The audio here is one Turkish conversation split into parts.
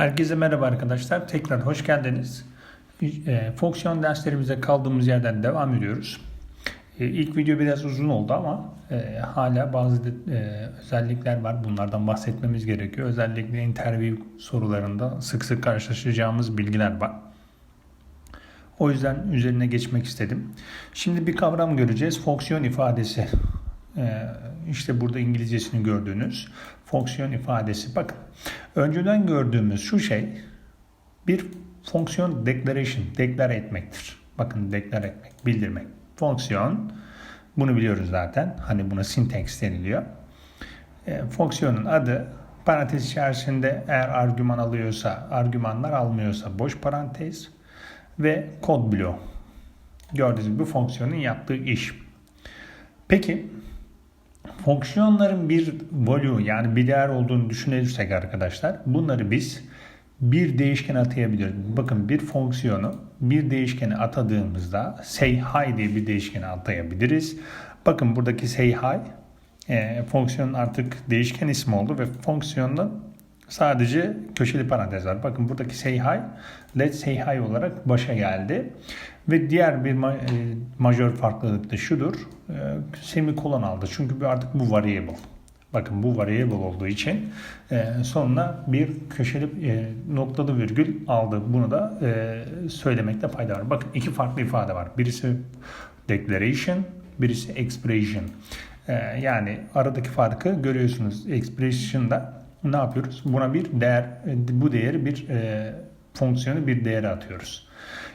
Herkese merhaba arkadaşlar. Tekrar hoş geldiniz. E, fonksiyon derslerimize kaldığımız yerden devam ediyoruz. E, ilk video biraz uzun oldu ama e, hala bazı özellikler var. Bunlardan bahsetmemiz gerekiyor. Özellikle interview sorularında sık sık karşılaşacağımız bilgiler var. O yüzden üzerine geçmek istedim. Şimdi bir kavram göreceğiz. Fonksiyon ifadesi. Ee, işte burada İngilizcesini gördüğünüz fonksiyon ifadesi. Bakın önceden gördüğümüz şu şey bir fonksiyon declaration, deklar etmektir. Bakın deklar etmek, bildirmek. Fonksiyon bunu biliyoruz zaten. Hani buna syntax deniliyor. E, fonksiyonun adı parantez içerisinde eğer argüman alıyorsa, argümanlar almıyorsa boş parantez ve kod bloğu. Gördüğünüz gibi fonksiyonun yaptığı iş. Peki fonksiyonların bir value yani bir değer olduğunu düşünürsek arkadaşlar bunları biz bir değişken atayabiliriz. Bakın bir fonksiyonu bir değişkene atadığımızda say hi diye bir değişkene atayabiliriz. Bakın buradaki say hi e, fonksiyonun artık değişken ismi oldu ve fonksiyonun sadece köşeli parantez var. Bakın buradaki say hi let's say hi olarak başa geldi. Ve diğer bir ma- e, majör farklılık da şudur. E, semikolon aldı. Çünkü artık bu variable. Bakın bu variable olduğu için e, sonuna bir köşeli e, noktalı virgül aldı. Bunu da e, söylemekte fayda var. Bakın iki farklı ifade var. Birisi declaration, birisi expression. E, yani aradaki farkı görüyorsunuz. Expression'da ne yapıyoruz? Buna bir değer, bu değeri bir e, fonksiyonu bir değere atıyoruz.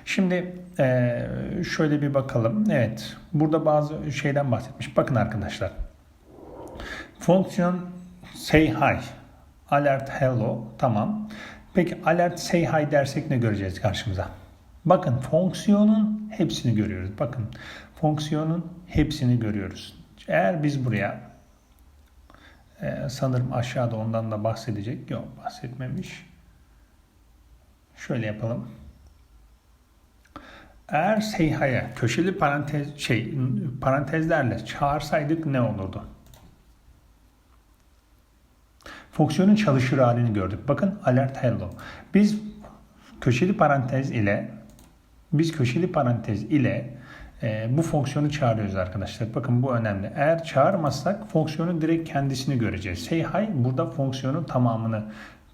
Şimdi e, şöyle bir bakalım. Evet, burada bazı şeyden bahsetmiş. Bakın arkadaşlar. Fonksiyon say hi, alert hello, tamam. Peki alert say hi dersek ne göreceğiz karşımıza? Bakın fonksiyonun hepsini görüyoruz. Bakın fonksiyonun hepsini görüyoruz. Eğer biz buraya e, sanırım aşağıda ondan da bahsedecek. Yok bahsetmemiş. Şöyle yapalım. Eğer seyhaya köşeli parantez şey parantezlerle çağırsaydık ne olurdu? Fonksiyonun çalışır halini gördük. Bakın alert hello. Biz köşeli parantez ile biz köşeli parantez ile e, bu fonksiyonu çağırıyoruz arkadaşlar. Bakın bu önemli. Eğer çağırmazsak fonksiyonun direkt kendisini göreceğiz. Say hi burada fonksiyonun tamamını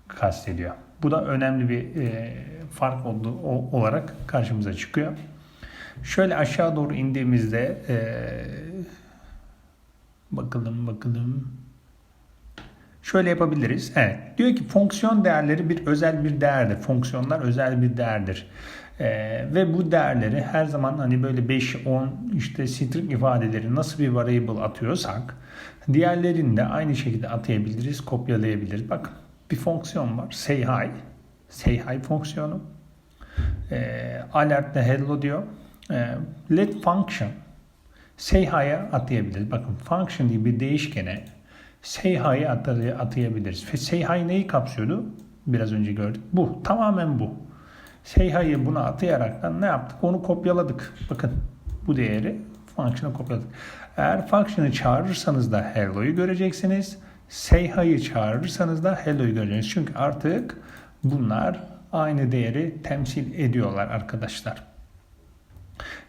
kastediyor. Bu da önemli bir e, fark olduğu o, olarak karşımıza çıkıyor. Şöyle aşağı doğru indiğimizde e, bakalım bakalım şöyle yapabiliriz. Evet. Diyor ki fonksiyon değerleri bir özel bir değerdir. Fonksiyonlar özel bir değerdir. Ee, ve bu değerleri her zaman hani böyle 5, 10 işte string ifadeleri nasıl bir variable atıyorsak diğerlerini de aynı şekilde atayabiliriz, kopyalayabiliriz. Bakın bir fonksiyon var. Say hi. Say hi fonksiyonu. Ee, alert de hello diyor. Ee, let function say hi'ye atayabiliriz. Bakın function diye bir değişkene say hi'ye atayabiliriz. Say hi neyi kapsıyordu? Biraz önce gördük. Bu. Tamamen bu. Say hi'yi buna atayaraktan ne yaptık? Onu kopyaladık. Bakın bu değeri function'a kopyaladık. Eğer function'ı çağırırsanız da hello'yu göreceksiniz. Say hi'yi çağırırsanız da hello'yu göreceksiniz. Çünkü artık bunlar aynı değeri temsil ediyorlar arkadaşlar.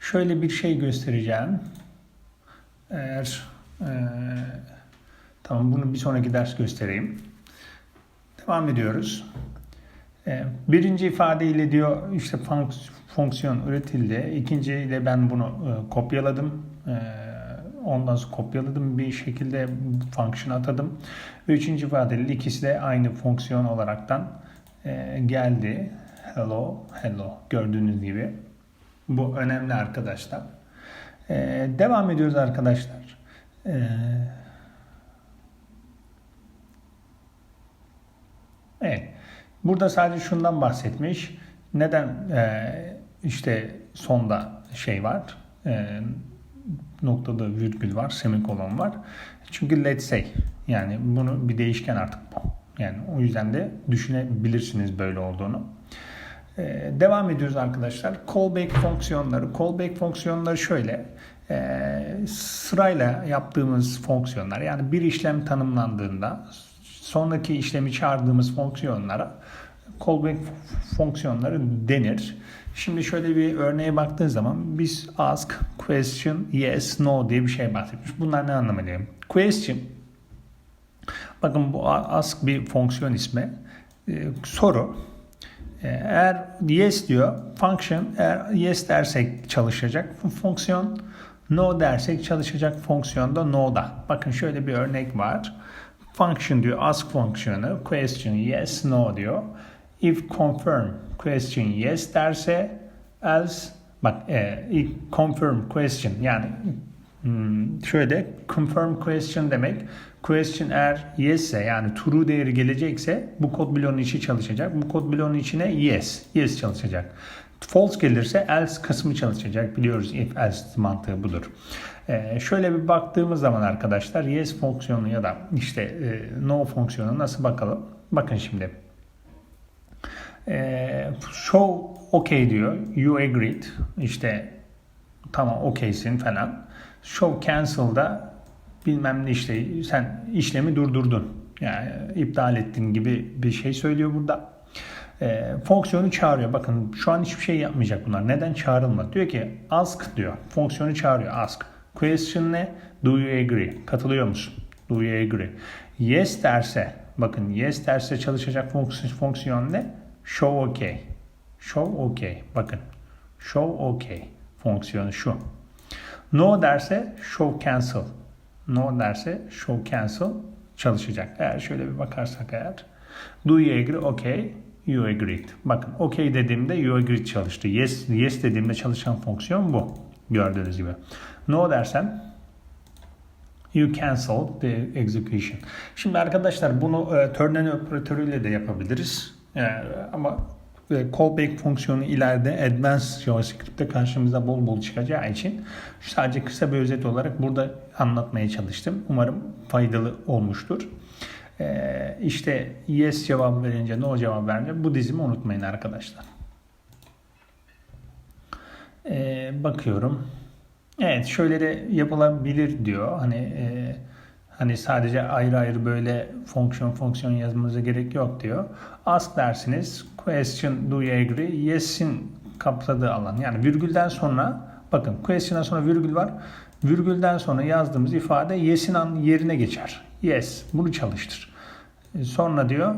Şöyle bir şey göstereceğim. Eğer e, tamam bunu bir sonraki ders göstereyim. Devam ediyoruz. E, birinci ifadeyle diyor işte fonksiyon üretildi. İkinci ile ben bunu e, kopyaladım. E, ondan sonra kopyaladım bir şekilde function atadım. Üçüncü ifadeyle ikisi de aynı fonksiyon olaraktan geldi. Hello, hello gördüğünüz gibi. Bu önemli arkadaşlar. Devam ediyoruz arkadaşlar. Evet. Burada sadece şundan bahsetmiş. Neden e, işte sonda şey var, e, noktada virgül var, semikolon var. Çünkü let's say yani bunu bir değişken artık bu. Yani o yüzden de düşünebilirsiniz böyle olduğunu. Ee, devam ediyoruz arkadaşlar. Callback fonksiyonları. Callback fonksiyonları şöyle. E, sırayla yaptığımız fonksiyonlar. Yani bir işlem tanımlandığında sonraki işlemi çağırdığımız fonksiyonlara callback fonksiyonları denir. Şimdi şöyle bir örneğe baktığın zaman biz ask, question, yes, no diye bir şey bahsetmiş. Bunlar ne anlama geliyor? Question Bakın bu ask bir fonksiyon ismi. Ee, soru. Ee, eğer yes diyor function eğer yes dersek çalışacak fonksiyon no dersek çalışacak fonksiyon da no'da. Bakın şöyle bir örnek var. Function diyor ask fonksiyonu question yes no diyor. If confirm question yes derse else bak e, confirm question yani hmm, şöyle confirm question demek question eğer yes ise yani true değeri gelecekse bu kod bloğunun içi çalışacak. Bu kod bloğunun içine yes, yes çalışacak. False gelirse else kısmı çalışacak. Biliyoruz if else mantığı budur. Ee, şöyle bir baktığımız zaman arkadaşlar yes fonksiyonu ya da işte e, no fonksiyonu nasıl bakalım? Bakın şimdi. Ee, show okay diyor. You agreed. İşte tamam okeysin falan. Show cancel'da bilmem ne işte sen işlemi durdurdun. Yani iptal ettin gibi bir şey söylüyor burada. E, fonksiyonu çağırıyor. Bakın şu an hiçbir şey yapmayacak bunlar. Neden çağrılmadı? Diyor ki ask diyor. Fonksiyonu çağırıyor. Ask. Question ne? Do you agree? Katılıyor musun? Do you agree? Yes derse bakın yes derse çalışacak fonksiyon, fonksiyon ne? Show okay. Show okay. Bakın. Show okay. Fonksiyonu şu. No derse show cancel. No derse show cancel çalışacak. Eğer şöyle bir bakarsak eğer. Do you agree? Okay. You agreed. Bakın okay dediğimde you agreed çalıştı. Yes, yes dediğimde çalışan fonksiyon bu. Gördüğünüz gibi. No dersem you cancel the execution. Şimdi arkadaşlar bunu e, ternary operatörüyle de yapabiliriz. E, ama e, callback fonksiyonu ileride advanced JavaScript'te karşımıza bol bol çıkacağı için sadece kısa bir özet olarak burada anlatmaya çalıştım. Umarım faydalı olmuştur. Ee, işte yes cevabı verince no cevap verince bu dizimi unutmayın arkadaşlar. Ee, bakıyorum. Evet şöyle de yapılabilir diyor. Hani e, hani sadece ayrı ayrı böyle fonksiyon fonksiyon yazmanıza gerek yok diyor. Ask dersiniz. Question do you agree? Yes'in kapladığı alan. Yani virgülden sonra bakın question'dan sonra virgül var. Virgülden sonra yazdığımız ifade yes'in yerine geçer. Yes. Bunu çalıştır. Sonra diyor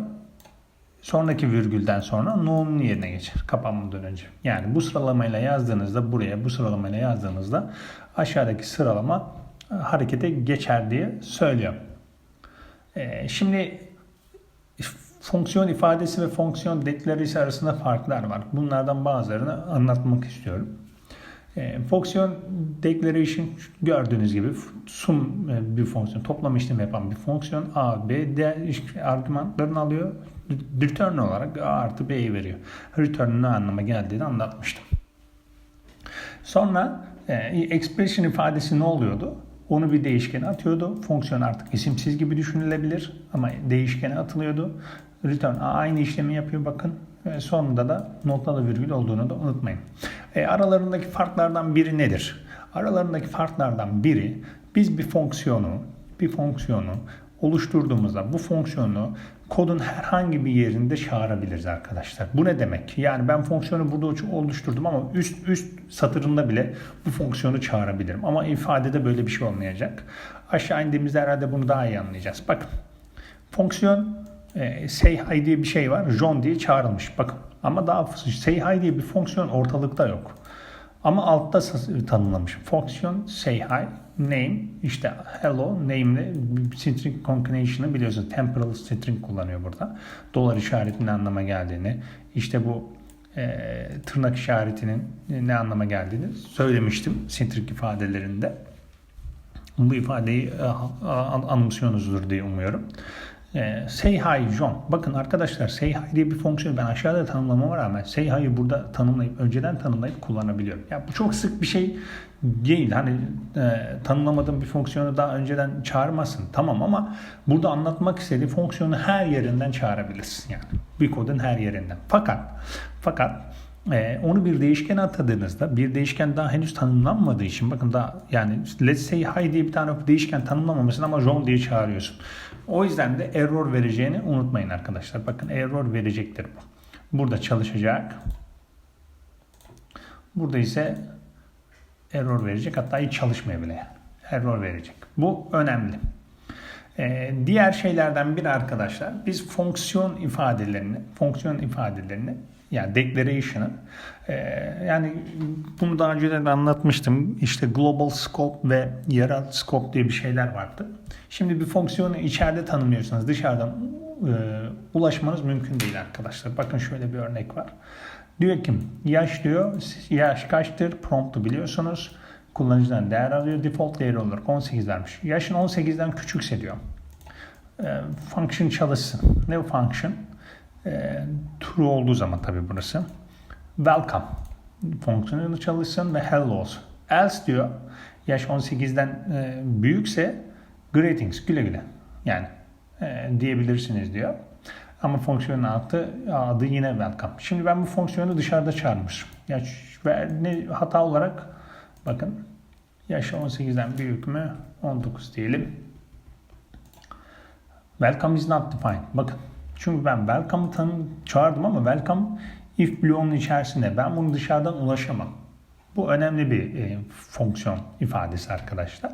sonraki virgülden sonra no'nun yerine geçer kapanmadan önce. Yani bu sıralamayla yazdığınızda buraya bu sıralamayla yazdığınızda aşağıdaki sıralama harekete geçer diye söylüyor. Ee, şimdi fonksiyon ifadesi ve fonksiyon deklaresi arasında farklar var. Bunlardan bazılarını anlatmak istiyorum. E, fonksiyon declaration gördüğünüz gibi sum e, bir fonksiyon, toplam işlem yapan bir fonksiyon A, B, D argümanlarını alıyor. Return olarak A artı B'yi veriyor. Return'un ne anlama geldiğini anlatmıştım. Sonra e, expression ifadesi ne oluyordu? Onu bir değişkene atıyordu. Fonksiyon artık isimsiz gibi düşünülebilir ama değişkene atılıyordu. Return aynı işlemi yapıyor bakın. Ve sonunda da noktalı virgül olduğunu da unutmayın. E, aralarındaki farklardan biri nedir? Aralarındaki farklardan biri biz bir fonksiyonu bir fonksiyonu oluşturduğumuzda bu fonksiyonu kodun herhangi bir yerinde çağırabiliriz arkadaşlar. Bu ne demek? Yani ben fonksiyonu burada oluşturdum ama üst üst satırında bile bu fonksiyonu çağırabilirim. Ama ifadede böyle bir şey olmayacak. Aşağı indiğimizde herhalde bunu daha iyi anlayacağız. Bakın fonksiyon e, say hi diye bir şey var. John diye çağrılmış. Bakın ama daha say hi diye bir fonksiyon ortalıkta yok. Ama altta tanımlamış. Fonksiyon say hi, name, işte hello, name'le string concatenation'ı biliyorsunuz. Temporal string kullanıyor burada. Dolar işaretinin anlama geldiğini, işte bu e, tırnak işaretinin ne anlama geldiğini söylemiştim string ifadelerinde. Bu ifadeyi e, anımsıyorsunuzdur diye umuyorum. E, say hi John. Bakın arkadaşlar say hi diye bir fonksiyon ben aşağıda tanımlamama rağmen say hi'yi burada tanımlayıp önceden tanımlayıp kullanabiliyorum. Ya bu çok sık bir şey değil. Hani e, tanımlamadığın bir fonksiyonu daha önceden çağırmasın. Tamam ama burada anlatmak istediği fonksiyonu her yerinden çağırabilirsin yani. Bir kodun her yerinden. Fakat fakat e, onu bir değişken atadığınızda bir değişken daha henüz tanımlanmadığı için bakın daha yani let's say hi diye bir tane değişken tanımlamamışsın ama John diye çağırıyorsun. O yüzden de error vereceğini unutmayın arkadaşlar. Bakın error verecektir bu. burada çalışacak. Burada ise error verecek. Hatta hiç çalışmıyor bile. Error verecek. Bu önemli. Ee, diğer şeylerden biri arkadaşlar biz fonksiyon ifadelerini fonksiyon ifadelerini yani declaration'ı e, yani bunu daha önce de anlatmıştım. İşte global scope ve yerel scope diye bir şeyler vardı. Şimdi bir fonksiyonu içeride tanımlıyorsanız dışarıdan e, ulaşmanız mümkün değil arkadaşlar. Bakın şöyle bir örnek var. Diyor ki yaş diyor yaş kaçtır promptu biliyorsunuz. Kullanıcıdan değer alıyor. Default değeri olarak 18 vermiş. Yaşın 18'den küçükse diyor. E, function çalışsın. Ne function? E, true olduğu zaman tabii burası. Welcome fonksiyonu çalışsın ve hello olsun. Else diyor yaş 18'den e, büyükse greetings güle güle. Yani e, diyebilirsiniz diyor. Ama fonksiyonun adı, adı yine welcome. Şimdi ben bu fonksiyonu dışarıda çağırmışım. Ya ve ne hata olarak bakın yaş 18'den büyük mü? 19 diyelim. Welcome is not defined. Bakın. Çünkü ben welcome'ı tanım çağırdım ama welcome if bloğunun içerisinde. Ben bunu dışarıdan ulaşamam. Bu önemli bir e, fonksiyon ifadesi arkadaşlar.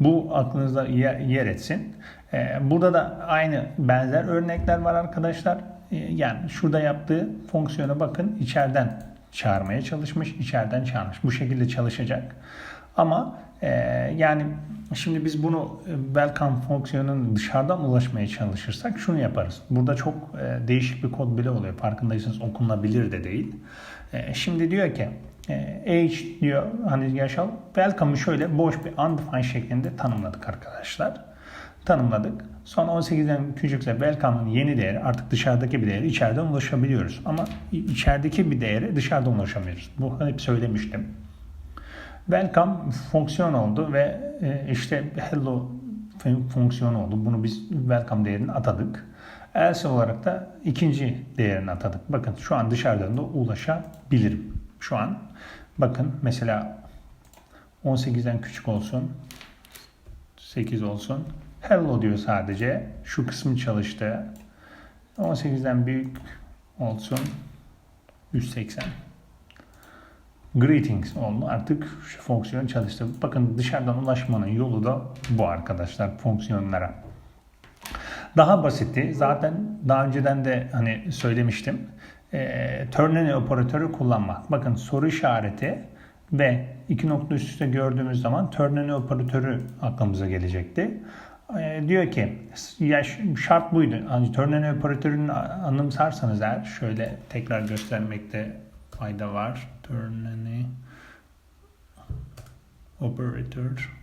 Bu aklınızda yer, etsin. E, burada da aynı benzer örnekler var arkadaşlar. E, yani şurada yaptığı fonksiyona bakın içeriden çağırmaya çalışmış, içeriden çağırmış. Bu şekilde çalışacak. Ama e, yani şimdi biz bunu e, welcome fonksiyonunun dışarıdan ulaşmaya çalışırsak şunu yaparız. Burada çok e, değişik bir kod bile oluyor. Farkındaysanız okunabilir de değil. E, şimdi diyor ki e, age diyor hani yaşal welcome'ı şöyle boş bir undefined şeklinde tanımladık arkadaşlar. Tanımladık. Son 18'den küçükse welcome'ın yeni değeri artık dışarıdaki bir değeri içeriden ulaşabiliyoruz. Ama içerideki bir değeri dışarıdan ulaşamıyoruz. Bu hep söylemiştim. Welcome fonksiyon oldu ve e, işte hello fonksiyonu oldu. Bunu biz welcome değerini atadık. Else olarak da ikinci değerini atadık. Bakın şu an dışarıdan da ulaşabilirim. Şu an bakın mesela 18'den küçük olsun. 8 olsun. Hello diyor sadece. Şu kısmı çalıştı. 18'den büyük olsun. 180. Greetings oldu. Artık şu fonksiyon çalıştı. Bakın dışarıdan ulaşmanın yolu da bu arkadaşlar fonksiyonlara. Daha basitti. Zaten daha önceden de hani söylemiştim. E, ternary operatörü kullanmak. Bakın soru işareti ve iki nokta üst üste gördüğümüz zaman ternary operatörü aklımıza gelecekti. E, diyor ki ya şart buydu. Hani ternary operatörünü anımsarsanız eğer şöyle tekrar göstermekte fayda var. Ternary operator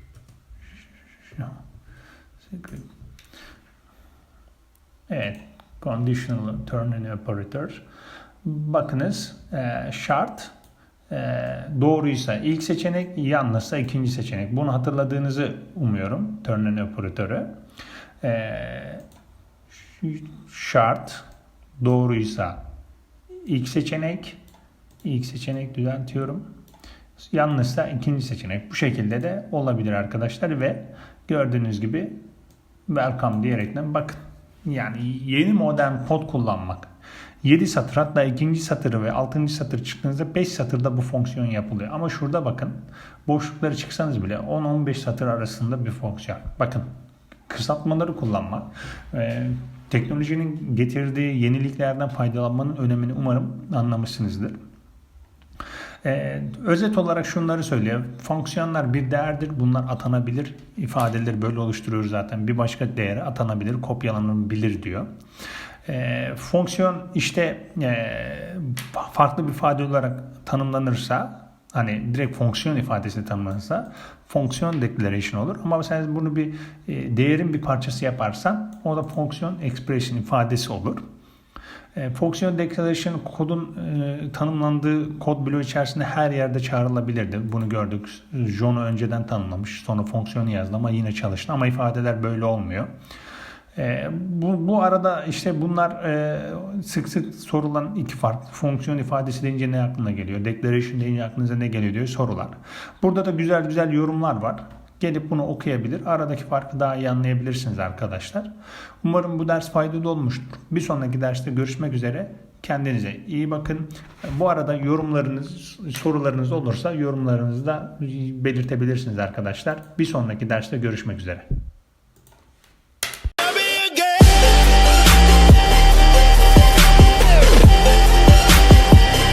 Evet, conditional ternary operator. Bakınız e, şart e, doğruysa ilk seçenek, yanlışsa ikinci seçenek. Bunu hatırladığınızı umuyorum ternary operatörü. E, şart doğruysa ilk seçenek, ilk seçenek düzeltiyorum. Yanlışsa ikinci seçenek. Bu şekilde de olabilir arkadaşlar ve gördüğünüz gibi welcome diyerekten bakın yani yeni modern kod kullanmak 7 satır hatta ikinci satırı ve 6. satır çıktığınızda 5 satırda bu fonksiyon yapılıyor. Ama şurada bakın boşlukları çıksanız bile 10-15 satır arasında bir fonksiyon. Bakın kısaltmaları kullanmak, e, teknolojinin getirdiği yeniliklerden faydalanmanın önemini umarım anlamışsınızdır. Ee, özet olarak şunları söylüyor. Fonksiyonlar bir değerdir. Bunlar atanabilir. ifadeleri böyle oluşturuyor zaten. Bir başka değere atanabilir, kopyalanabilir diyor. E, fonksiyon işte e, farklı bir ifade olarak tanımlanırsa hani direkt fonksiyon ifadesi tanımlanırsa fonksiyon declaration olur. Ama sen bunu bir e, değerin bir parçası yaparsan o da fonksiyon expression ifadesi olur. E, fonksiyon declaration kodun e, tanımlandığı kod bloğu içerisinde her yerde çağrılabilirdi. Bunu gördük. John'u önceden tanımlamış. Sonra fonksiyonu yazdı ama yine çalıştı. Ama ifadeler böyle olmuyor. E, bu, bu arada işte bunlar e, sık sık sorulan iki farklı fonksiyon ifadesi deyince ne aklına geliyor? Declaration deyince aklınıza ne geliyor diyor sorular. Burada da güzel güzel yorumlar var. Gelip bunu okuyabilir. Aradaki farkı daha iyi anlayabilirsiniz arkadaşlar. Umarım bu ders faydalı olmuştur. Bir sonraki derste görüşmek üzere. Kendinize iyi bakın. Bu arada yorumlarınız, sorularınız olursa yorumlarınızı da belirtebilirsiniz arkadaşlar. Bir sonraki derste görüşmek üzere.